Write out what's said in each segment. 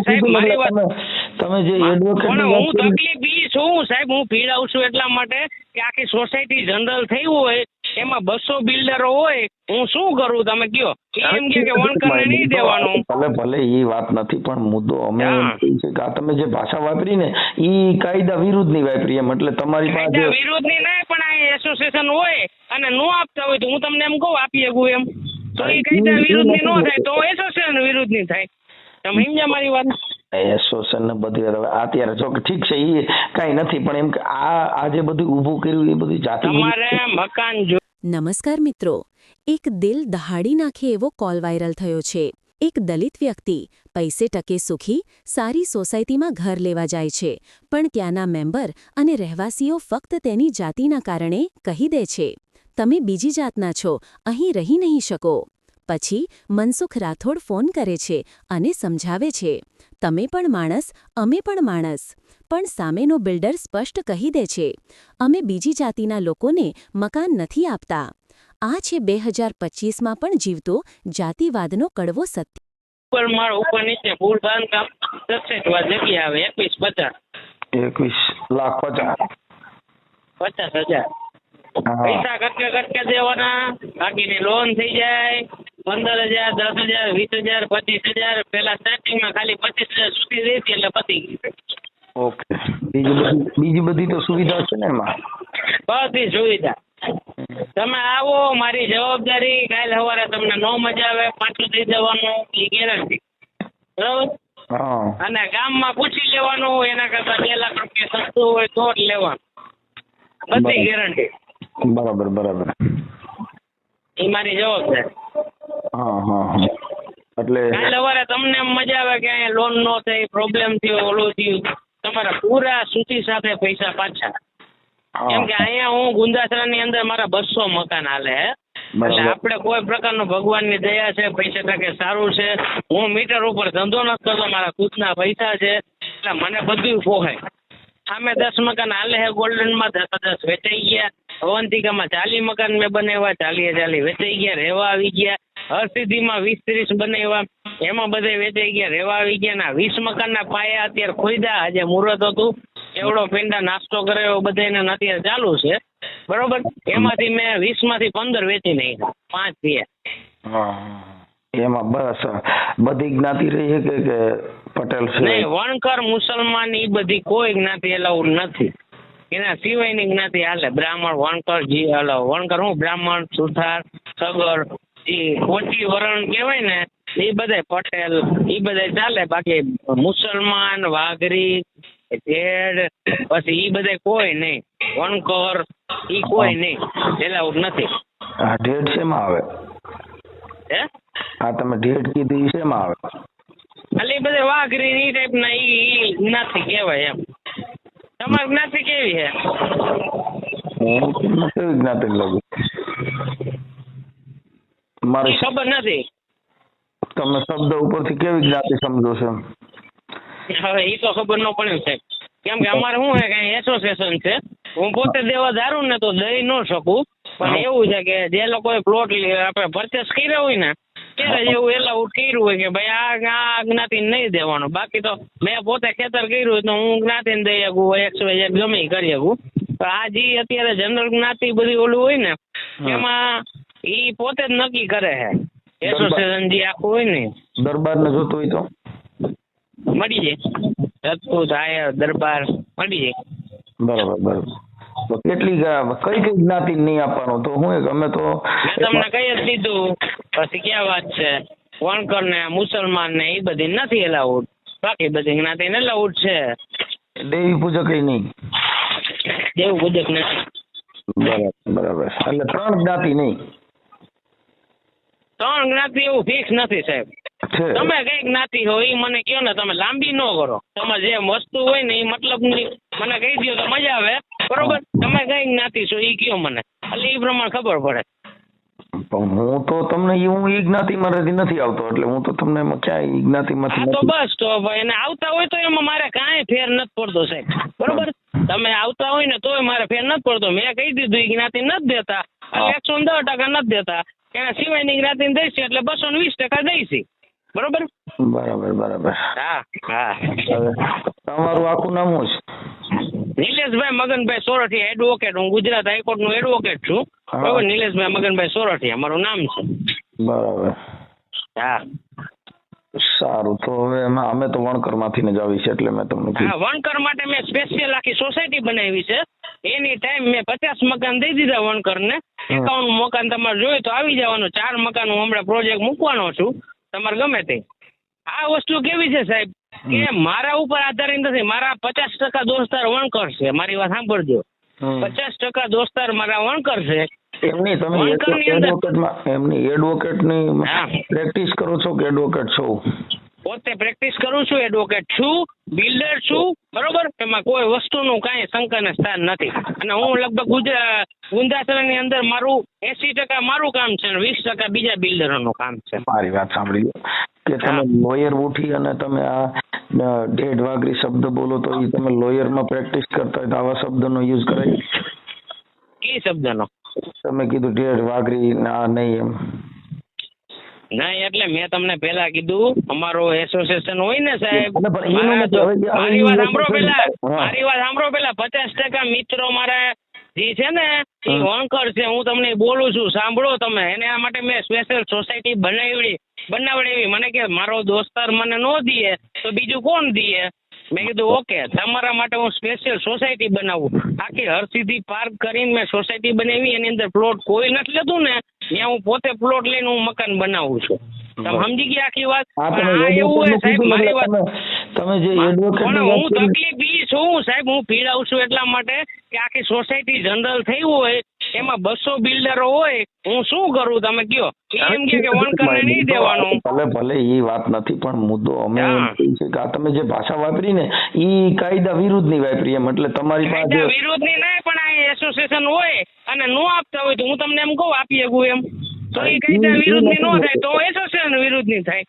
મેં સાહેબ મારી વાત તમે તમે જે એડવોકેટ પણ ની વાત હું તકલીફ ઈ છું સાહેબ હું પીડાઉં છું એટલા માટે કે આખી સોસાયટી જનરલ થઈ હોય એમાં બસો બિલ્ડરો હોય હું શું કરું તમે કયો? એમ કે કે વણકરને નહીં દેવાનું. ભલે ભલે એ વાત નથી પણ મુદ્દો અમે આ તમે જે ભાષા વાપરી ને એ કાયદા વિરુદ્ધની વાપરી એમ એટલે તમારી પાસે વિરુદ્ધ વિરોધની નહીં પણ આ એસોસિએશન હોય અને નો આપતા હોય તો હું તમને એમ કહું આપી શકું એમ. તો એ કાયદા વિરુદ્ધની વિરુદ્ધની નો થાય તો એસોસિએશન વિરુદ્ધની થાય. તમે સમજ્યા મારી વાત એસોસિએશન ને બધી અત્યારે જો ઠીક છે એ કાંઈ નથી પણ એમ કે આ આ જે બધું ઊભું કર્યું એ બધી જાતિ તમારે મકાન જો નમસ્કાર મિત્રો. એક દિલ દહાડી નાખે એવો કોલ વાયરલ થયો છે. એક દલિત વ્યક્તિ પૈસે ટકે સુખી સારી સોસાયટીમાં ઘર લેવા જાય છે પણ ત્યાંના મેમ્બર અને રહેવાસીઓ ફક્ત તેની જાતિના કારણે કહી દે છે તમે બીજી જાતના છો અહીં રહી નહીં શકો. પછી મનસુખ રાઠોડ ફોન કરે છે અને સમજાવે છે તમે પણ માણસ અમે પણ માણસ. પણ સામેનો બિલ્ડર સ્પષ્ટ કહી દે છે અમે બીજી જાતિના લોકોને મકાન નથી આપતા. આ છે બે હજાર પચીસમાં પણ જીવતો જાતિવાદનો કડવો સત્ય. ઉપર માળ ઉપર નીચે ફૂલ બાંધકામ સબસેટમાં જગ્યા આવે એકવીસ પચાસ. એકવીસ લાખ પચાસ. પચાસ હજાર. પૈસા કટકે કટકે દેવાના બાકીની લોન થઈ જાય. પંદર હજાર દસ હજાર વીસ હજાર પચીસ હજાર પેલા સ્ટાર્ટિંગમાં ખાલી પચીસ હજાર સુધી રહેતી એટલે પતી ગઈ ઓકે. બીજી બધી બીજી બધી તો સુવિધા છે ને એમાં? બધી સુવિધા. તમે આવો મારી જવાબદારી કાલ સવારે તમને નો મજા આવે પાછું દઈ દેવાનું એ ગેરંટી બરાબર? અને ગામમાં પૂછી લેવાનું એના કરતા બે લાખ રૂપિયા સસ્તું હોય તો જ લેવાનું. બધી ગેરંટી બરાબર બરાબર. એ મારી જવાબદારી. હા હા હા. એટલે કાલ સવારે તમને એમ મજા આવે કે અહીંયા લોન નો થઈ પ્રોબ્લેમ થયો ઓલું થયું. તમારા પૂરા સૂચિ સાથે પૈસા પાછા. કેમ કે અહીંયા હું ગુંદાસરાની અંદર મારા બસો મકાન હાલે એટલે આપણે કોઈ ભગવાન ભગવાનની દયા છે પૈસા ટકે સારું છે. હું મીટર ઉપર ધંધો નથી કરતો મારા ખુદના પૈસા છે. એટલે મને બધું પોહાય. સામે દસ મકાન હાલે હે ગોલ્ડનમાં દસ દસ વેચાઈ ગયા. અવંતિકામાં ચાલી મકાન મેં બનાવ્યા ચાલીએ ચાલી વેચાઈ ગયા રહેવા આવી ગયા. હરસિદ્ધિમાં વીસ ત્રીસ બનાવ્યા. એમાં બધે વેચાઈ ગયા રેવા આવી ગયા ના વીસ મકાનના પાયા અત્યારે ખોઈદા આજે મુહૂર્ત હતું. એવડો પેંડા નાસ્તો કર્યો બધાને અત્યારે ચાલુ છે. બરોબર? એમાંથી મેં વીસમાંથી પંદર વેચી નાખ્યા. પાંચ હા. એમાં બસ બધી જ્ઞાતિ રહી છે કે કે પટેલ છે? નહીં વણકર મુસલમાન એ બધી કોઈ જ્ઞાતિ એલાઉડ નથી. એના સિવાયની જ્ઞાતિ હાલે. બ્રાહ્મણ વણકર જી હાલો વણકર હું? બ્રાહ્મણ સુથાર સગર એ કોટી વરણ કહેવાય ને એ બધાય પટેલ એ બધાય ચાલે. બાકી મુસલમાન વાઘરી જેડ પછી એ બધાય કોઈ નહીં. વણકર એ કોઈ નહીં. એલાઉડ નથી. આ ઢેડ શેમાં આવે? હે? આ તમે ઢેડ કીધી શેમાં આવે? એટલે એ બધા વાઘરી એ ટાઈપના એ જ્ઞાતિ કહેવાય એમ. તમારી જ્ઞાતિ કેવી છે? હું કેવી જ્ઞાતિ લાગુ મારી ખબર નથી. તમે શબ્દ ઉપરથી કેવી જ્ઞાતિ સમજો છો? હવે એ તો ખબર ન પડે સાહેબ. કેમ કે અમારે શું છે કે એસોસિએશન છે. હું પોતે દેવા ધારું ને તો દઈ ન શકું. પણ એવું છે કે જે લોકોએ પ્લોટ આપણે પરચેસ કર્યા હોય ને ત્યારે એવું એલાઉડ કર્યું હોય કે ભાઈ આ આ જ્ઞાતિ નહીં દેવાનું. બાકી તો મેં પોતે ખેતર કર્યું હોય તો હું જ્ઞાતિને દઈ શકું એક્સ વાય ગમે કરી શકું. તો આ જે અત્યારે જનરલ જ્ઞાતિ બધી ઓલું હોય ને એમાં ઈ પોતે જ નક્કી કરે છે એસોસિએશન જે આખું હોય ને. દરબાર ને જોતું હોય તો? મળી જાય. રજપૂત આયર દરબાર મળી જાય. બરોબર બરાબર. તો કેટલી કઈ કઈ જ્ઞાતિ નહીં આપવાનું? તો હું અમે તો મેં તમને કહી જ દીધું પછી ક્યાં વાત છે? વણકર ને મુસલમાન ને એ બધી નથી એલાઉડ બાકી બધી જ્ઞાતિ એલાઉડ છે. દેવી પૂજક નહીં? દેવ પૂજક નથી. બરાબર બરાબર. એટલે ત્રણ જ્ઞાતિ નહીં? ત્રણ જ્ઞાતિ એવું ફિક્સ નથી સાહેબ. તમે કઈ જ્ઞાતિ હો એ મને કયો ને તમે લાંબી ન કરો. તમે જે વસ્તુ હોય ને એ મતલબ મને કહી દો તો મજા આવે. બરોબર? તમે કઈ જ્ઞાતિ છો એ કયો મને? એટલે એ પ્રમાણે ખબર પડે. પણ હું તો તમને હું ઈ જ્ઞાતિમાંથી નથી આવતો એટલે હું તો તમને ક્યાંય જ્ઞાતિમાંથી તો બસ તો એને આવતા હોય તો એમાં મારે કાંઈ ફેર નથી પડતો સાહેબ. બરોબર? તમે આવતા હોય ને તોય મારે ફેર નથી પડતો. મેં કહી દીધું એ જ્ઞાતિ નથી દેતા. એટલે એકસો ને દસ ટકા નથી દેતા. એના સિવાયની જ્ઞાતિ દઈશ એટલે બસો ને વીસ ટકા દઈશ બરોબર? બરાબર બરાબર. હા હા. તમારું આખું નામ શું છે? નિલેશભાઈ મગનભાઈ સોરઠિયા એડવોકેટ હું ગુજરાત હાઈકોર્ટનું એડવોકેટ છું. બરોબર? નિલેશભાઈ મગનભાઈ સોરઠિયા. મારું નામ છે. બરાબર. હા. સારું તો હવે અમે તો વણકરમાંથી જ આવી છે એટલે મેં તમને હા વણકર માટે મેં સ્પેશિયલ આખી સોસાયટી બનાવી છે. એની ટાઈમ મેં પચાસ મકાન દઈ દીધા વણકરને. એકાવન મકાન તમારે જોઈએ તો આવી જવાનું. ચાર મકાન હું હમણાં પ્રોજેક્ટ મૂકવાનો છું. તમારે ગમે તે. આ વસ્તુ કેવી છે સાહેબ? કે મારા ઉપર આધારિત નથી. મારા પચાસ ટકા દોસ્તાર વણકર છે. મારી વાત સાંભળજો. પચાસ ટકા દોસ્તાર મારા વણકર છે. એમની તમે એડવોકેટમાં એમની એડવોકેટની પ્રેક્ટિસ કરો છો કે એડવોકેટ છો? પોતે પ્રેક્ટિસ કરું છું એડવોકેટ છું બિલ્ડર છું બરોબર? એમાં કોઈ વસ્તુનું કાંઈ શંકાને સ્થાન નથી. અને હું લગભગ ગુજરાત ગુંદાસરાની અંદર મારું એસી ટકા મારું કામ છે અને વીસ ટકા બીજા બિલ્ડરોનું કામ છે. મારી વાત સાંભળી લો કે તમે લોયર ઉઠી અને તમે આ ઢેઢ વાગરી શબ્દ બોલો તો એ તમે લોયરમાં પ્રેક્ટિસ કરતા હોય તો આવા શબ્દનો યુઝ કરાય. એ શબ્દનો? તમે કીધું ટેઢ વાઘરી ના નહીં એમ. નહીં એટલે મેં તમને પેલા કીધું અમારો એસોસિએશન હોય ને સાહેબ મારા વાત સાંભળો પેલા મારી વાત સાંભળો પેલા પચાસ ટકા મિત્રો મારા જે છે ને એ. વણકર છે હું તમને બોલું છું સાંભળો તમે. એના માટે મેં સ્પેશિયલ સોસાયટી બનાવી બનાવડાવી. મને કે મારો દોસ્તાર મને નો દીએ તો બીજું કોણ દીએ મેં કીધું ઓકે તમારા માટે હું સ્પેશિયલ સોસાયટી બનાવું. આખી હરસીધી પાર્ક કરીને મેં સોસાયટી બનાવી એની અંદર પ્લોટ કોઈ નથી લેતું ને ત્યાં હું પોતે પ્લોટ લઈને હું મકાન બનાવું છું. તમે સમજી ગયા આખી વાત? એવું હોય સાહેબ મારી વાત તમે જે હું તકલીફ ઈ છું સાહેબ હું પીડાવું છું એટલા માટે કે આખી સોસાયટી જનરલ થઈ હોય એમાં બસો બિલ્ડરો હોય હું શું કરું તમે કયો? એમ કે કે વણકરને નહીં દેવાનું. ભલે ભલે એ વાત નથી પણ મુદ્દો અમે છીએ કે તમે જે ભાષા વાપરી ને એ કાયદા વિરુદ્ધની વાપરી એમ. એટલે તમારી પાસે વિરુદ્ધ વિરોધની નહીં પણ આ એસોસિએશન હોય અને નો આપતા હોય તો હું તમને એમ કહું આપી શકું એમ. તો એ કાયદા વિરુદ્ધની નો થાય તો એસોસિએશન વિરુદ્ધની થાય.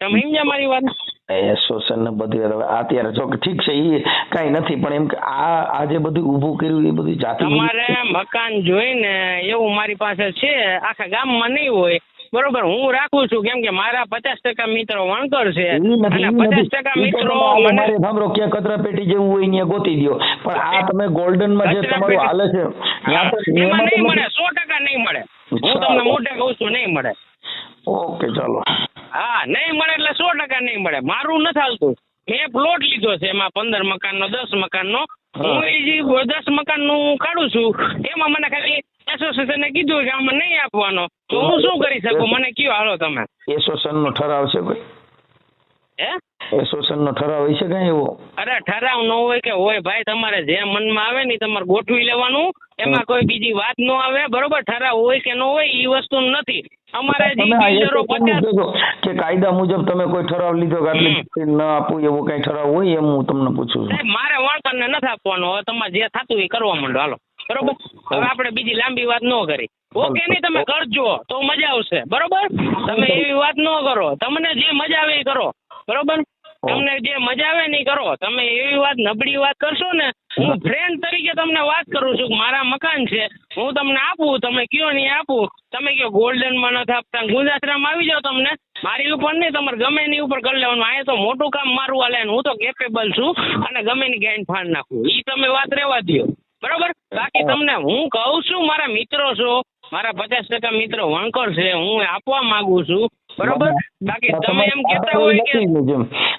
તમે સમજ્યા મારી વાત? એસોસિએશન ને બધી હવે અત્યારે જો ઠીક છે એ કઈ નથી પણ એમ કે આ આ જે બધું ઊભું કર્યું એ બધું જાતિ તમારે મકાન જોઈને એવું મારી પાસે છે આખા ગામમાં નહીં હોય. બરોબર હું રાખું છું કેમ કે મારા પચાસ ટકા મિત્રો વણકર છે. અને પચાસ ટકા મિત્રો મને સાંભળો ક્યાં કચરા પેટી જેવું હોય ત્યાં ગોતી દ્યો. પણ આ તમે ગોલ્ડનમાં જે તમારું હાલે છે એમાં નહીં મળે સો ટકા નહીં મળે. હું તમને મોઢે કહું છું નહીં મળે. ઓકે ચાલો. હા નહીં મળે એટલે સો ટકા નહીં મળે. મારું નથી હાલતું. મેં પ્લોટ લીધો છે એમાં પંદર મકાનનો દસ મકાનનો. હું. એ જે દસ મકાનનું કાઢું છું એમાં મને ખાલી એસોસિએશને કીધું કે આમાં નહીં આપવાનો. તો હું શું કરી શકું? મને કયો હાલો તમે? એસોસિએશન નો ઠરાવ છે ભાઈ. હે? એસોસિએશન નો ઠરાવ હોય છે કઈ એવો? અરે ઠરાવ ન હોય કે હોય ભાઈ તમારે જે મનમાં આવે ને તમારે ગોઠવી લેવાનું. એમાં કોઈ બીજી વાત ન આવે બરોબર? ઠરાવ હોય કે ન હોય એ વસ્તુ નથી. અમારે કે કાયદા મુજબ તમે કોઈ ઠરાવ લીધો કે આટલી ન આપું એવો કઈ ઠરાવ હોય એમ હું તમને પૂછું છું. મારે વળતરને નથી આપવાનો. હવે તમારે જે થતું એ કરવા માંડો. હાલો. બરોબર? હવે આપણે બીજી લાંબી વાત ન કરી. ઓકે નહીં તમે કરજો. તો મજા આવશે. બરોબર? તમે એવી વાત ન કરો. તમને જે મજા આવે એ કરો. બરોબર? તમને જે મજા આવે નહીં કરો. તમે એવી વાત નબળી વાત કરશો ને હું ફ્રેન્ડ તરીકે તમને વાત કરું છું મારા મકાન છે. હું તમને આપું તમે કયો નહીં આપું. તમે કયો ગોલ્ડનમાં નથી આપતા. ગુંજાસરામાં આવી જાઓ તમને. મારી ઉપર નહીં તમારે ગમે એની ઉપર કરી લેવાનું. અહીંયા તો મોટું કામ મારું હાલે ને હું તો કેપેબલ છું અને ગમે એની ગાઈન ફાડ નાખું. એ તમે વાત રહેવા દ્યો. બરોબર? બાકી તમને હું કહું છું મારા મિત્રો છો મારા પચાસ ટકા મિત્રો વણકર છે હું આપવા માંગુ છું. બરોબર? બાકી તમે એમ કહેતા હોય કે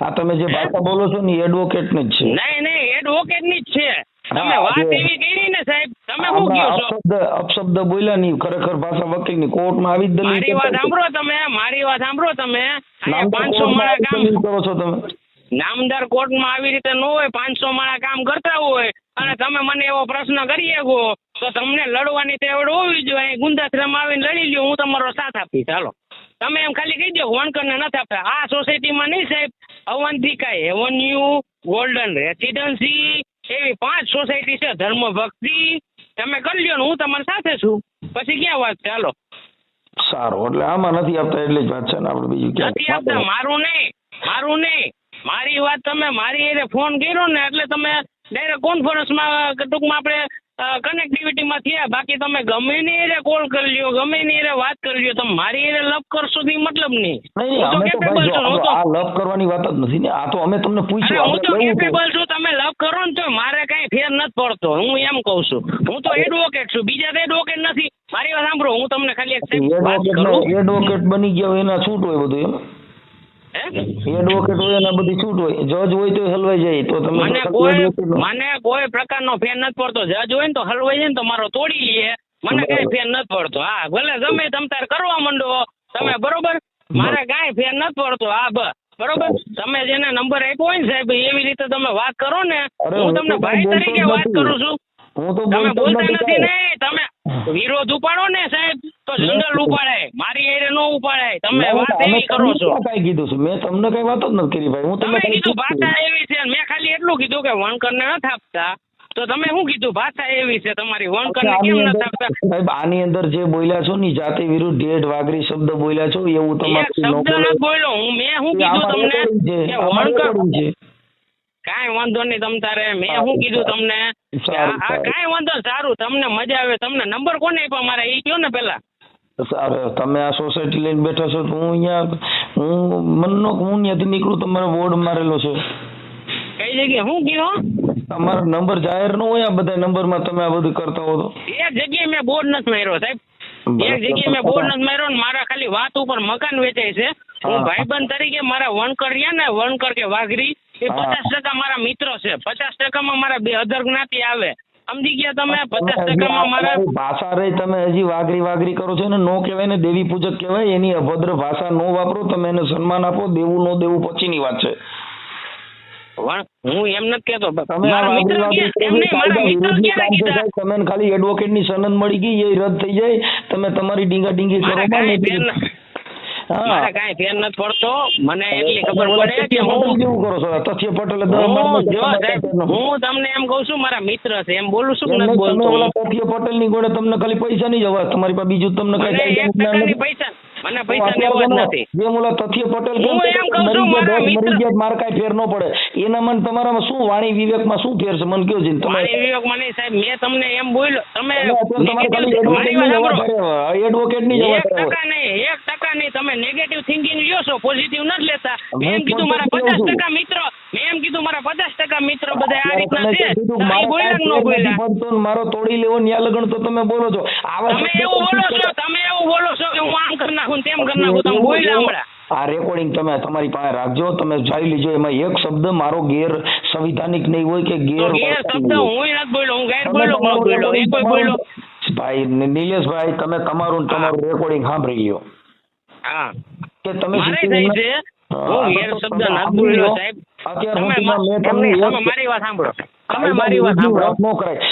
આ તમે જે ભાષા બોલો છો ને એડવોકેટની જ છે. નહીં નહીં એડવોકેટની જ છે. તમે વાત એવી કરી ને સાહેબ તમે શું કહો છો? અપશબ્દ બોલ્યા નહીં ખરેખર ભાષા વકીલની કોર્ટમાં આવી જ દલીલ મારી વાત સાંભળો તમે મારી વાત સાંભળો તમે. પાંચસો માળા કામ કરો છો તમે. નામદાર કોર્ટમાં આવી રીતે ન હોય પાંચસો માળા કામ કરતા હોય. અને તમે મને એવો પ્રશ્ન કરી શકો. તો તમને લડવાની તેવડ હોવી જોઈએ. ગુંદાશ્રમ આવીને લડી લ્યો હું તમારો સાથ આપીશ. ચાલો તમે એમ ખાલી કહી દો વણકરને નથી આપતા. આ સોસાયટીમાં નહીં સાહેબ અવંતિકા એવન્યુ ગોલ્ડન રેસિડન્સી એવી પાંચ સોસાયટી છે ધર્મ ભક્તિ. તમે કરી લ્યો ને હું તમારી સાથે છું. પછી ક્યાં વાત ચાલો સારું એટલે આમાં નથી આપતા એટલે જ વાત છે ને આપણે બીજું ક્યાં નથી આપતા મારું નહીં મારું નહીં. મારી વાત તમે મારી એને ફોન કર્યો ને એટલે તમે ડાયરેક્ટ કોન્ફરન્સમાં ટૂંકમાં આપણે કનેક્ટિવિટીમાં થયા બાકી તમે ગમે ને એરે કોલ કરી લ્યો ગમે ને એરે વાત કરી લ્યો તમે મારી એરે લપ કરશો ની મતલબ નહીં. આ લવ કરવાની વાત જ નથી ને આ તો અમે તમને પૂછ્યું હું તો. કેપેબલ છું? તમે લવ કરો ને તો મારે કઈ ફેર નથી પડતો હું એમ કહું છું. હું તો એડવોકેટ છું બીજા તો એડવોકેટ નથી. મારી વાત સાંભળો હું તમને ખાલી એક એડવોકેટ બની ગયો એના છૂટ હોય બધું એમ. એડવોકેટ હોય એના બધી છૂટ હોય. જજ હોય તો હલવાઈ જાય. તો તમે મને કોઈ મને કોઈ પ્રકારનો ફેર નથી પડતો. જજ હોય ને તો હલવાઈ જાય ને તો મારો તોડી લે. મને કઈ ફેર નથી પડતો. હા ભલે ગમે તમ તાર કરવા માંડો. તમે બરોબર? મારે કાંઈ ફેર નથી પડતો. હા બસ બરોબર? તમે જેને નંબર આપ્યો હોય ને સાહેબ એવી રીતે તમે વાત કરો ને. હું તમને ભાઈ તરીકે વાત કરું છું. હું તો તમે બોલતા નથી ને? તમે વિરોધ ઉપાડો ને સાહેબ તો જંગલ ઉપાડે મારી એરે નો ઉપાડે તમે વાત એવી કરો છો. કઈ કીધું છે? મેં તમને કઈ વાત જ નથી કરી ભાઈ. હું તમને કીધું ભાષા એવી છે મેં ખાલી એટલું કીધું કે વણકરને નથી આપતા તો તમે શું કીધું? ભાષા એવી છે તમારી. વણકરને ને કેમ નથી આપતા સાહેબ આની અંદર જે બોલ્યા છો ની જાતિ વિરુદ્ધ ઢેઢ વાગરી શબ્દ બોલ્યા છો એવું તમારે શબ્દ ન બોલ્યો. હું મેં શું કીધું તમને કે વણકર છે. કાંઈ વાંધો નહીં તમ તારે. મેં શું કીધું તમને? સારું. કાંઈ વાંધો સારું. તમને મજા આવે તમને નંબર કોને આપ્યો મારા? એ કયો ને પેલા? તમે આ સોસાયટી લઈને બેઠા છો તો હું અહીંયા હું મનનો હું ત્યાંથી નીકળું તમારો બોર્ડ મારેલો છે. કઈ જગ્યાએ? હું કયો? તમારો નંબર જાહેર નો હોય આ બધા નંબરમાં તમે આ બધું કરતા હો તો. એક જગ્યાએ મેં બોર્ડ નથી માર્યો સાહેબ. એક જગ્યાએ મેં બોર્ડ નથી માર્યો ને મારા ખાલી વાત ઉપર મકાન વેચાય છે. હું હા. ભાઈબંધ તરીકે મારા વણકર રહ્યા ને વણકર કે વાઘરી એ પચાસ ટકા મારા મિત્રો છે. પચાસ ટકામાં મારા બે અધર જ્ઞાતિ આવે. સમજી ગયા તમે? પચાસ ટકામાં મારા ભાષા રહી તમે હજી વાગરી વાગરી કરો છો ને નો કહેવાય ને દેવી પૂજક કહેવાય એની અભદ્ર ભાષા નો વાપરો તમે એને સન્માન આપો દેવું નો દેવું પછીની વાત છે. હું એમ નથી કેતો. તમે ખાલી એડવોકેટની સનદ મળી ગઈ એ રદ થઈ જાય. તમે તમારી ડીંગા ડીંગી કરો મારે કાંઈ ફેર નથી પડતો. મને એટલી ખબર પડે કે હું કેવું કરો છો? તથ્ય પટેલ જો સાહેબ હું તમને એમ કહું છું મારા મિત્ર છે એમ બોલું છું નથી બોલતો. તથ્ય પટેલની ગોળે તમને ખાલી પૈસા નહીં જવા તમારી પાસે બીજું તમને કઈ. પૈસા મને પૈસા લેવો જ નથી. જે ઓલા તથ્ય પટેલ કેમ એમ કહું છું, મરી ગયા, મિત્ર- મરી ગયા, મારે કાંઈ ફેર ન પડે. એના મને તમારામાં શું વાણી વિવેકમાં શું ફેર છે? મને કયો છે? તમે વાણી વિવેક મને સાહેબ મેં તમને એમ બોલ્યો તમે એડવોકેટની તમારે ખાલી negative- મારી વાત એડવોકેટની સાંભળો. જવા કરે, એક ટકા નહીં એક ટકા નહીં. તમે નેગેટિવ થિંકિંગ લ્યો છો પોઝિટિવ નથી લેતા. મેં એમ કીધું મારા પચાસ. ટકા મિત્ર મેં એમ કીધું મારા પચાસ ટકા મિત્ર બધા આ રીતના છે મારે તોડી લેવો ન્યા લગન તો તમે બોલો છો. તમે એવું બોલો છો તમે- એવું બોલો છો કે હું આમ કરી નાખું તેમ કરી નાખું તમે બોલ્યા હમણાં. આ રેકોર્ડિંગ તમે તમારી પાસે રાખજો તમે જોઈ લીજો એમાં એક શબ્દ મારો ગેર સંવિધાનિક નહીં હોય કે ગેર શબ્દ હું નથી બોલ્યો હું ગેર બોલ્યો બોલ્યો એ કોઈ બોલ્યો? ભાઈ નિલેશભાઈ તમે તમારું તમારું રેકોર્ડિંગ સાંભળી લ્યો. હા. કે તમે મારે થઈ છે હું ગેર શબ્દ ના બોલ્યો સાહેબ. મારી વાત સાંભળો. તમે મારી વાત સાંભળો.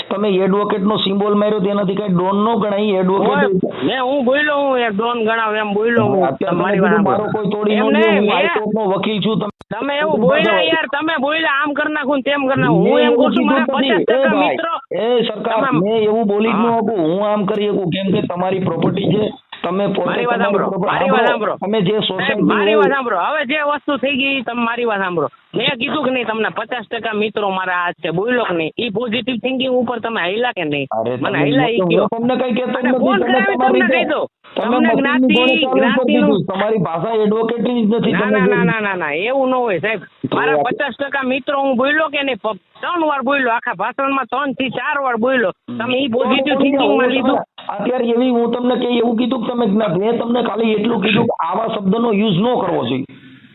તમે એડવોકેટ નો સિમ્બોલ માર્યો તેનાથી કઈ ડોન નો ગણાય એડવોકેટ ઓય, હું બોલ્યો હું એક ડોન ગણાવ એમ બોલ્યો હું. અત્યારે વાત સાંભળો. કોઈ તોડી ન હું હાઈકોર્ટ નો વકીલ છું તમે તમે એવું બોલ્યા યાર તમે બોલ્યા આમ કરી નાખું તેમ કરી નાખું. હું એમ કહું છું મારા કીધું પચાસ નથી. એ ટકા ભાઈ, મિત્રો એ સરકાર મેં એવું બોલી જ ન હું. આમ કરી શકું કેમ કે તમારી પ્રોપર્ટી છે તમે પોતે મારી વાત સાંભળો, મારી વાત સાંભળો. તમે જે સોશિયલ મારી વાત સાંભળો. હવે જે વસ્તુ થઈ ગઈ તમે મારી વાત સાંભળો. મેં કીધું કે નહીં તમને પચાસ ટકા મિત્રો મારા આ છે બોલ્યો કે નહીં એ પોઝિટિવ થિંકિંગ ઉપર તમે હાઈલા કે નહીં? મને હાઈલા ઈ કયો? તમને કઈ કહેતો નથી તમને કહી દો. તમને જ્ઞાતિ જ્ઞાતિ-. તમારી ભાષા એડવોકેટની જ નથી ના ના ના ના ના એવું ન હોય સાહેબ. મારા પચાસ ટકા મિત્રો હું બોલ્યો કે નહીં? ત્રણ વાર બોલ્યો આખા ભાષણમાં ત્રણથી ચાર વાર બોલ્યો. તમે એ પોઝિટિવ થિંકિંગમાં લીધું. અત્યારે એવી હું તમને કે એવું કીધું કે તમે મેં તમને ખાલી એટલું કીધું કે આવા શબ્દનો યુઝ ન કરવો જોઈએ.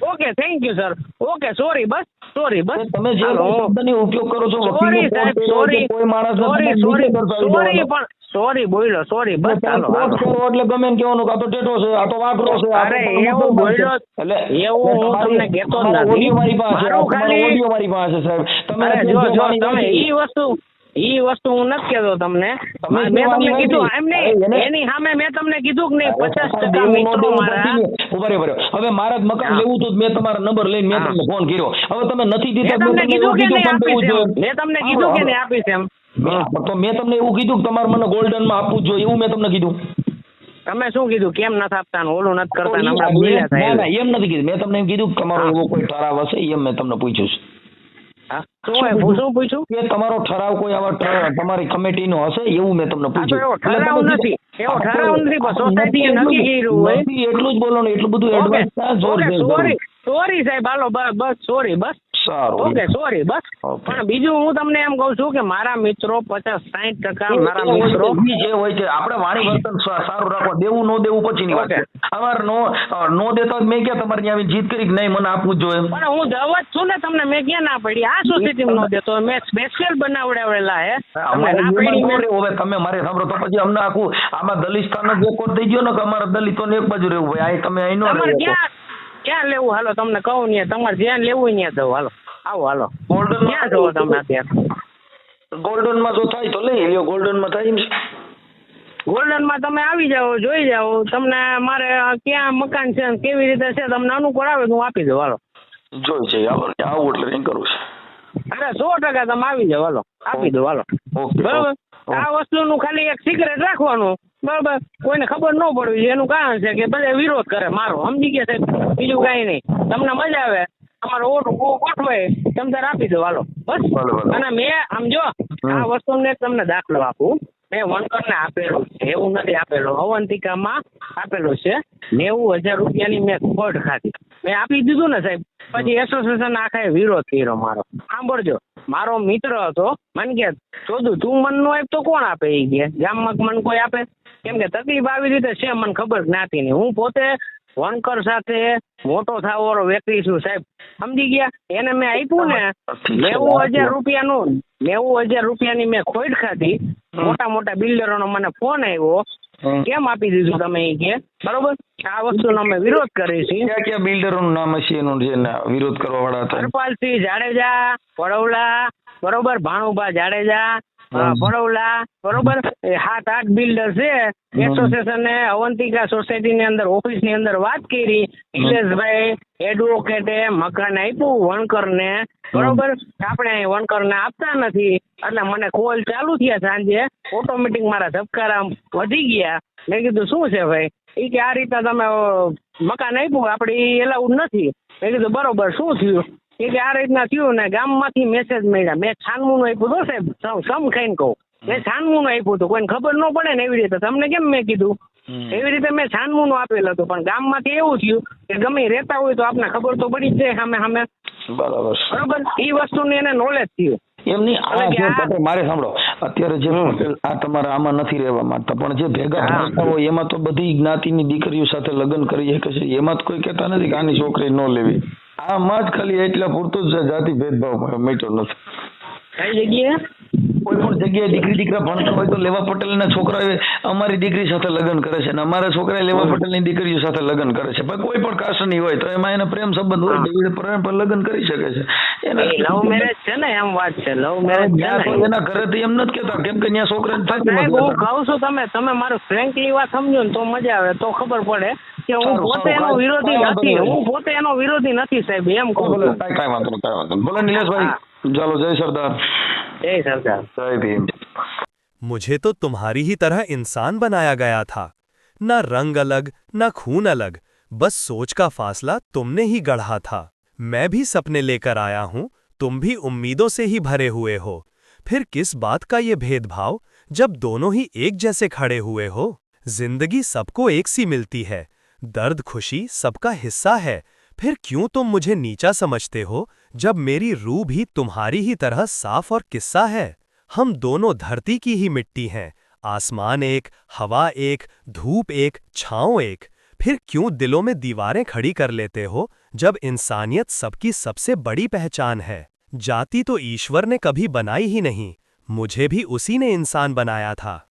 Okay thank you sir okay sorry bus sorry બસ. તમે જે શબ્દની ઉપયોગ કરો છો સોરી સાહેબ સોરી કોઈ માણસ સોરી સોરી સોરી પણ સોરી બોલ્યો સોરી બસ ચાલો એટલે ગમે એમ કહેવાનું આ તો ટેટો છે આ તો વાકરો છે અરે એવું બોલ્યો એટલે એવું હું તમને કહેતો નથી. મારી પાસે મારું ખાલી- ઓડિયો મારી પાસે સાહેબ. તમે જો જો તમે. ઈ વસ્તુ ઈ વસ્તુ હું નથી કેતો તમને. મેં તમને કીધું એમ નહીં. એની સામે મેં તમને કીધું કે નહીં પચાસ ટકા મિત્રો મારા. ઊભા રહ્યો, હવે મારા મકાન લેવું તો મેં તમારો નંબર લઈને મેં તમને ફોન કર્યો. હવે તમે નથી દીધા મેં તમને કીધું કે નહીં આપીશ એમ. મેં તમને કીધું કે નહીં આપીશ એમ. તો મેં તમને એવું કીધું કે તમારે મને ગોલ્ડનમાં આપવું જોઈએ. એવું મેં તમને કીધું. તમે શું કીધું? કેમ નથી આપતા ઓલું નથી કરતા એમ નથી કીધું. મેં તમને એમ કીધું કે તમારો એવો કોઈ ઠરાવ હશે એમ મેં તમને પૂછ્યું છે. શું પૂછ્યું? કે તમારો ઠરાવ કોઈ આવા તમારી તમારી કમિટીનો હશે? એવું મેં તમને પૂછ્યું. ઠરાવ નથી. એવો ઠરાવ નથી, પણ હા, સોસાયટીએ નથી નક્કી એટલું જ- કર્યું હોય. એટલું જ બોલો ને એટલું બધું એડવાન્સ ના જોર સોરી સોરી સાહેબ હાલો બસ સોરી બસ. સારું. ઓકે સોરી બસ. પણ બીજું હું તમને એમ કહું છું કે મારા મિત્રો પચાસ સાઈઠ ટકા મારા મિત્રો જે હોય છે આપણે વાણી વર્તન સારું રાખવા દેવું નો દેવું પછીની વાત છે. ઓકે. નો નો દેતા મેં ક્યાં તમારે ત્યાં જીત કરી કે નહીં મને આપવું જોઈએ? પણ હું જવા જ છું ને તમને મેં ક્યાં ના પડી? આ સોસાયટી નો દેતો મેં સ્પેશિયલ બનાવડાવેલા હે. અમારે. હવે તમે મારે સાંભળો તો પછી અમને આખું આમાં દલિસ્તાન જ એક થઈ ગયો ને કે દલિતો ને એક બાજુ રહેવું ભાઈ તમે અહીં નો તમારે રહી શકો. ક્યાં ક્યાં લેવું? હાલો તમને કહું ને તમારે જ્યાં લેવું ત્યાં દઉં હાલો. આવો હાલો. ગોલ્ડન ક્યાં જવો તમે અત્યારે? ગોલ્ડનમાં જો થાય તો લઈ લ્યો ગોલ્ડનમાં થાય એમ છે. ગોલ્ડનમાં તમે આવી જાઓ જોઈ જાઓ. તમને મારે ક્યાં મકાન છે કેવી રીતે છે તમને અનુકૂળ આવે તો હું આપી દઉં. હાલો. જોઈ છે આવું એટલે કંઈ કરું છે. અરે સો ટકા તમે આવી જાઓ. હાલો. આપી દઉં. હાલો. બરોબર? આ વસ્તુનું ખાલી એક સિક્રેટ રાખવાનું. બરોબર. કોઈને ખબર ન પડવી જોઈએ. એનું કારણ છે કે બધા વિરોધ કરે. મારો સમજી ગયા સાહેબ. બીજું કાંઈ નહીં. તમને મજા આવે. તમારો ઓટ ગોઠવાય. તમે તારે આપી દો. હાલો. બસ. અને મેં આમ જો આ વસ્તુને એક તમને દાખલો આપું. મેં વણકરને આપેલું છે. એવું નથી આપેલું. અવંતિકામાં આપેલું છે. નેવું હજાર રૂપિયાની મેં ખોટ ખાધી. મેં આપી દીધું ને સાહેબ. પછી એસોસિએશન આખા વિરોધ કર્યો મારો. સાંભળજો. મારો મિત્ર હતો. મને કે જોધું તું મન નો આપ તો કોણ આપે એ કે? ગામમાં મન કોઈ આપે? કેમ કે તકલીફ આવી રીતે છે મને ખબર જ્ઞાતિની હું પોતે વણકર સાથે મોટો થાવાળો વ્યક્તિ છું સાહેબ. સમજી ગયા? એને મેં આપ્યું ને નેવું હજાર રૂપિયાનું નેવું હજાર રૂપિયાની મેં ખોઈડ ખાધી. મોટા મોટા બિલ્ડરોનો મને ફોન આવ્યો. કેમ આપી દીધું તમે એ કે? બરોબર? આ વસ્તુનો અમે વિરોધ કરીએ છીએ. ક્યાં ક્યાં બિલ્ડરોનું નામ હશે એનું જે વિરોધ કરવા વાળા હતા? હરપાલસિંહ જાડેજા પડવલા બરોબર? ભાણુભા જાડેજા અ, બરોબર? સાત આઠ બિલ્ડર છે. એસોસિએશને અવંતિકા સોસાયટીની અંદર ઓફિસની અંદર વાત કરી. નિલેશભાઈ એડવોકેટે મકાન આપ્યું વણકરને. બરોબર? આપણે વણકરને આપતા નથી. એટલે મને કોલ ચાલુ થયા સાંજે. ઓટોમેટિક મારા ધબકારા વધી ગયા. મેં કીધું શું છે ભાઈ? એ કે આ રીતે તમે મકાન આપ્યું. આપણે એલાઉડ નથી. મેં કીધું બરોબર શું થયું? એ કે આ રીતના થયું ને ગામમાંથી મેસેજ મળ્યા. મેં છાનમું આપ્યું તો સાહેબ સમ ખાઈને કહું. મેં છાનમું આપ્યું હતું કોઈને ખબર ન પડે ને એવી રીતે. તમને કેમ મેં કીધું? એવી રીતે મેં છાનમું આપેલ હતું પણ ગામમાંથી એવું થયું કે ગમે રહેતા હોય તો આપને ખબર તો પડી જ જાય સામે સામે. બરાબર. બરોબર? એ વસ્તુની એને નોલેજ થયું. એમની આ જે આ- મારે સાંભળો અત્યારે જે આ તમારા આમાં નથી રહેવા માંગતા પણ જે ભેગા. ભણતા હોય એમાં તો બધી જ્ઞાતિની દીકરીઓ સાથે લગ્ન કરી શકે છે. એમાં તો કોઈ કહેતા નથી કે આની છોકરી ન લેવી. આમાં જ ખાલી એટલા પૂરતું જ જાતિ ભેદભાવ મેટો નથી. કઈ જગ્યાએ? કોઈ પણ જગ્યાએ દીકરી દીકરા ભણતા હોય તો લેવા પટેલના છોકરા અમારી દીકરી સાથે લગ્ન કરે છે અને અમારા છોકરા લેવા પટેલની દીકરીઓ સાથે લગ્ન કરે છે. પણ કોઈ પણ કાસ્ટની હોય તો એમાં એને પ્રેમ સંબંધ હોય તો પ્રેમ પર લગ્ન કરી શકે છે. લવ મેરેજ છે ને એમ વાત છે. લવ મેરેજ એના ઘરેથી એમ નથી કેતા કેમ કે ત્યાં સાહેબ હું કહું છું તમે તમે મારું ફ્રેન્કલી વાત સમજો ને તો મજા આવે તો ખબર પડે કે હું પોતે એનો વિરોધી નથી હું પોતે એનો વિરોધી નથી સાહેબ એમ કહું કાંઈ વાંધો નહીં કાંઈ વાંધો ભલે નિલેશભાઈ. चलो जय सरदार। जय सरदार। जय भीम। मुझे तो तुम्हारी ही तरह इंसान बनाया गया था। ना रंग अलग ना खून अलग बस सोच का फासला तुमने ही गढ़ा था। मैं भी सपने लेकर आया हूँ तुम भी उम्मीदों से ही भरे हुए हो। फिर किस बात का ये भेदभाव जब दोनों ही एक जैसे खड़े हुए हो? ज़िंदगी सबको एक सी मिलती है। दर्द खुशी सबका हिस्सा है। फिर क्यों तुम मुझे नीचा समझते हो? जब मेरी रूह भी तुम्हारी ही तरह साफ़ और किस्सा है, हम दोनों धरती की ही मिट्टी हैं, आसमान एक, हवा एक, धूप एक, छाँव एक। फिर क्यों दिलों में दीवारें खड़ी कर लेते हो, जब इंसानियत सबकी सबसे बड़ी पहचान है? जाति तो ईश्वर ने कभी बनाई ही नहीं, मुझे भी उसी ने इंसान बनाया था।